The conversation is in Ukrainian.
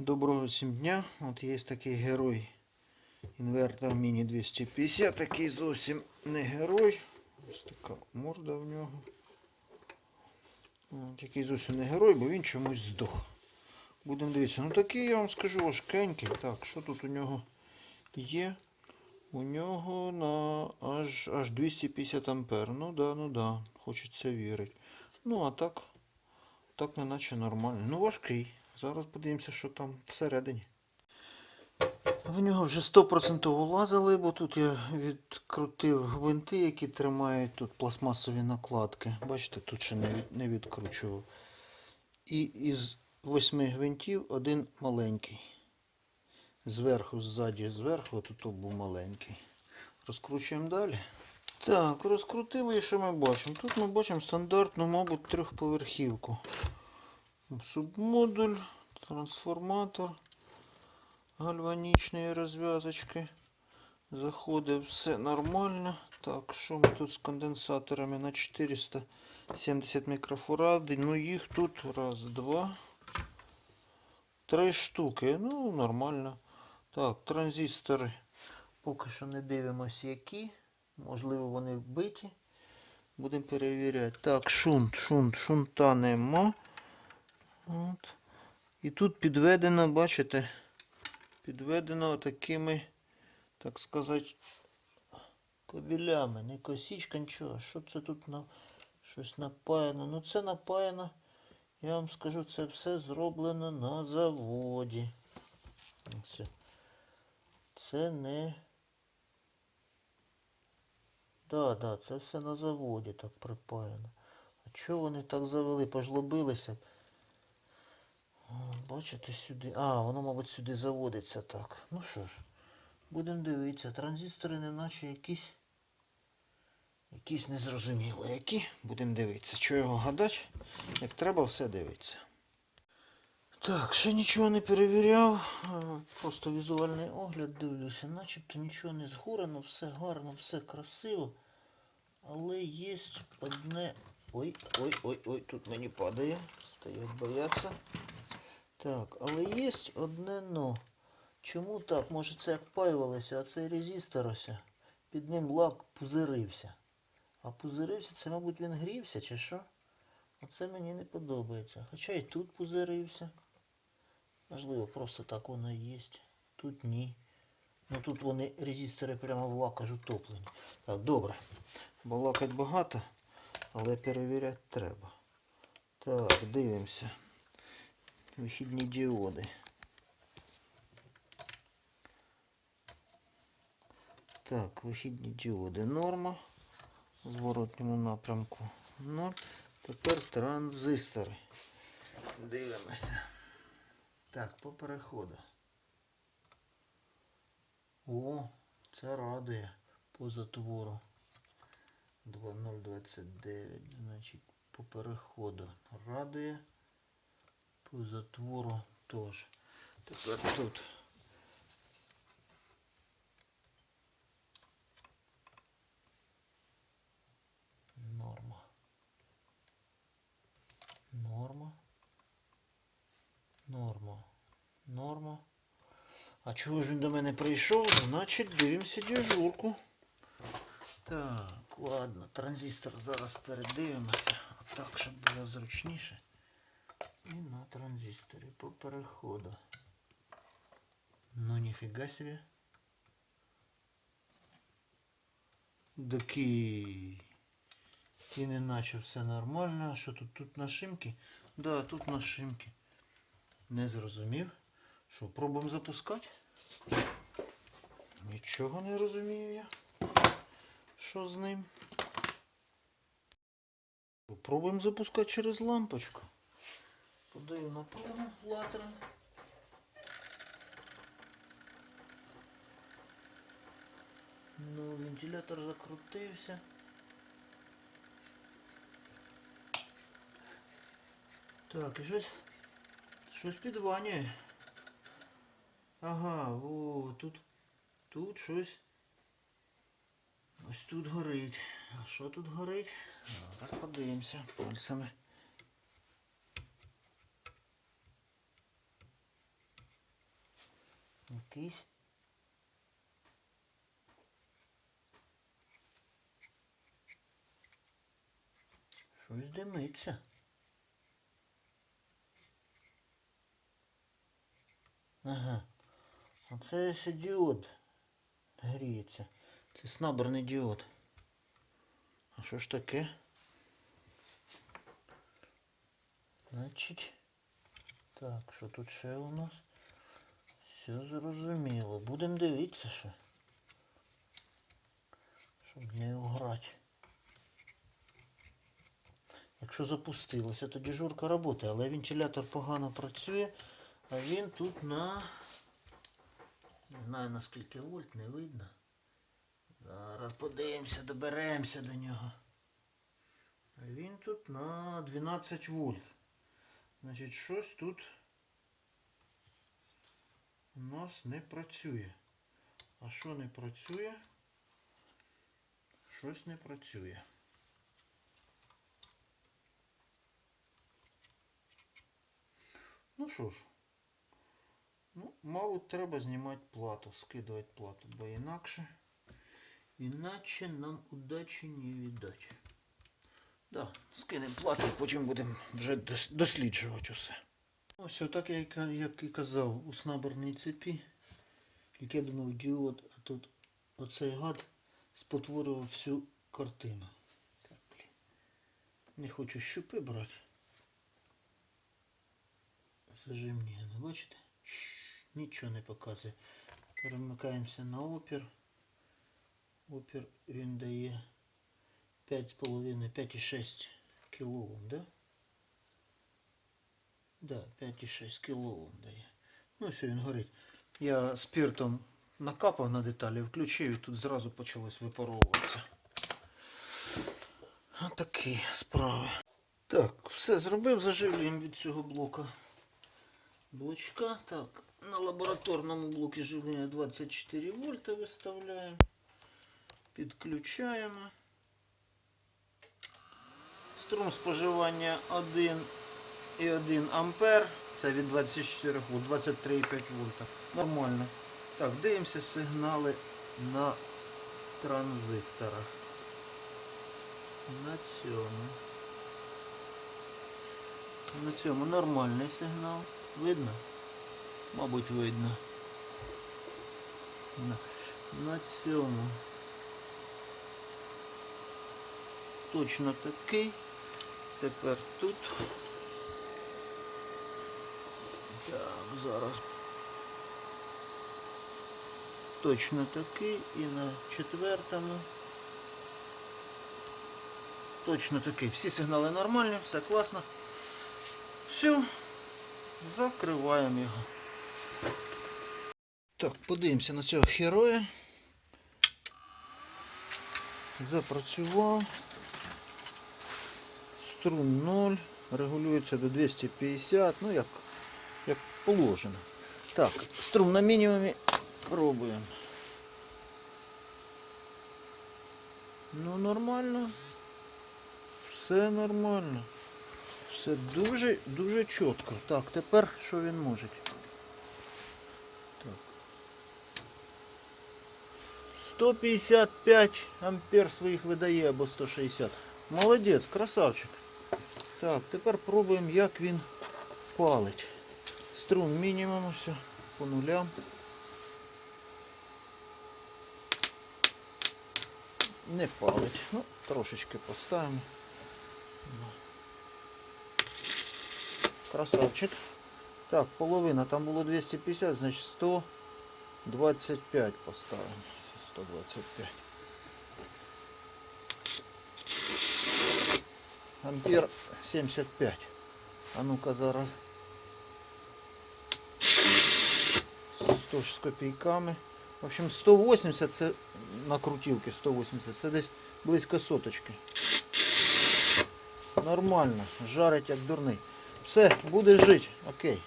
Доброго всім дня. От є такий герой. Інвертор Міні 250. Такий зовсім не герой. Ось така морда в нього. От, який зовсім не герой, бо він чомусь здох. Будемо дивитися. Ну такий я вам скажу важкенький. Так, що тут у нього є? У нього на аж, аж 250 ампер. Ну да, ну да. Хочеться вірити. Ну, а так, так не наче нормально. Ну, важкий. Зараз подивимося, що там всередині. В нього вже 100% лазили, бо тут я відкрутив гвинти, які тримають тут пластмасові накладки. Бачите, тут ще не, відкручував. І із восьми гвинтів один маленький. Зверху, ззаді, зверху, тут був маленький. Розкручуємо далі. Так, розкрутили і що ми бачимо? Тут ми бачимо стандартну, мабуть, трьохповерхівку. Субмодуль, трансформатор, гальванічні розв'язочки. Заходить все нормально. Так, що ми тут з конденсаторами на 470 мікрофаради. Ну їх тут раз, два, три штуки. Ну, нормально. Так, транзистори. Поки що не дивимося які. Можливо, вони вбиті. Будемо перевіряти. Так, шунт, шунт, шунта нема. От. І тут підведено, бачите, підведено такими, так сказати, кобілями. Не косічка, нічого. Що це тут на щось напаяно? Ну це напаяно, я вам скажу, це все зроблено на заводі. Це, це не. Да, да, це все на заводі так припаяно. А чого вони так завели? Пожлобилися? Бачите сюди. А, воно, мабуть, сюди заводиться так. Ну що ж, будемо дивитися. Транзистори не наче якісь. Якісь незрозуміло які. Будемо дивитися. Що його гадати? Як треба, все дивитися. Так, ще нічого не перевіряв. Просто візуальний огляд дивлюся. Начебто нічого не згорено, все гарно, все красиво. Але є одне. Ой, ой, ой, ой, тут мені падає. Стоять бояться. Так, але є одне но. Чому так? Може це як паювалося, а цей резистор ось. Під ним лак пузирився. А пузирився, це, мабуть, він грівся чи що? Оце мені не подобається. Хоча і тут пузирився. Можливо, просто так воно і є. Тут ні. Ну тут вони резистори прямо в лак аж утоплені. Так, добре. Балакать багато, але перевіряти треба. Так, дивимося. Вихідні діоди. Так, вихідні діоди норма. В зворотньому напрямку. Ну, тепер транзистори. Дивимося. Так, по переходу. О, це радує по затвору. 2029, значить, по переходу радує. По затвору теж. Тепер тут. Норма. Норма. Норма. Норма. А чого ж він до мене прийшов? Значить, дивимося дежурку. Так, ладно, транзистор зараз передивимося. Так, щоб було зручніше. І по переходу. Ну ніфіга собі. Такий. І не наче все нормально. Що тут? Тут нашимки? Да, тут нашимки. Не зрозумів. Що, пробуємо запускати? Нічого не розумію я. Що з ним? Пробуємо запускати через лампочку. Подаю на акумулятор. Ну, вентилятор закрутився. Так, і щось. Щось підванює. Ага, о, тут. Тут щось. Ось тут горить. А що тут горить? Зараз подивимося пальцями. Якийсь. Щось димиться. Ага. Оце ось діод гріється. Це снаберний діод. А що ж таке? Значить. Так, що тут ще у нас? Все зрозуміло. Будемо дивитися ще. Щоб не уграти. Якщо запустилося, то дежурка працює, але вентилятор погано працює, а він тут на... Не знаю на скільки вольт, не видно. Зараз подивимося, доберемося до нього. А він тут на 12 вольт. Значить, щось тут у нас не працює. А що не працює? Щось не працює. Ну що ж, ну, мабуть, треба знімати плату, скидувати плату, бо інакше, іначе нам удачі не віддать. Да, скинемо плату, потім будемо вже досліджувати усе. Ось отак, я як і казав, у снаберній цепі, як я думав, діод, а тут оцей гад спотворював всю картину. Не хочу щупи брати. Зажимні, ну бачите? Нічого не показує. Перемикаємося на опір. Опір він дає 5,5, 5,6 кОм, да? Да, 5,6 кОм дає. Ну все, він горить. Я спиртом накапав на деталі, включив і тут зразу почалось випаровуватися. Отакі справи. Так, все зробив, заживлюємо від цього блока. Блочка. Так, на лабораторному блокі живлення 24 вольта виставляємо. Підключаємо. Струм споживання 1,1 ампер. Це від 24 вольт, 23,5 вольта. Нормально. Так, дивимося сигнали на транзисторах. На цьому. На цьому нормальний сигнал. Видно? Мабуть, видно. На цьому. Точно такий. Тепер тут. Так, зараз. Точно такий. І на четвертому. Точно такий. Всі сигнали нормальні, все класно. Все. Закриваємо його. Так, подивимося на цього героя. Запрацював. Струн 0. Регулюється до 250. Ну як, положено. Так, струм на мінімумі. Пробуємо. Ну нормально. Все нормально. Все дуже дуже чітко. Так, тепер що він може? Так. 155 ампер своїх видає або 160. Молодець, красавчик. Так, тепер пробуємо, як він палить. Струм мінімум, все, по нулям. Не палить. Ну, трошечки поставимо. Красавчик. Так, половина. Там було 250, значить 125 поставимо. 125. Ампер 75. А ну-ка зараз. 100 з копійками. В общем, 180 це на крутілки 180. Це десь близько соточки. Нормально. Жарить як дурний. Все, буде жити. Окей.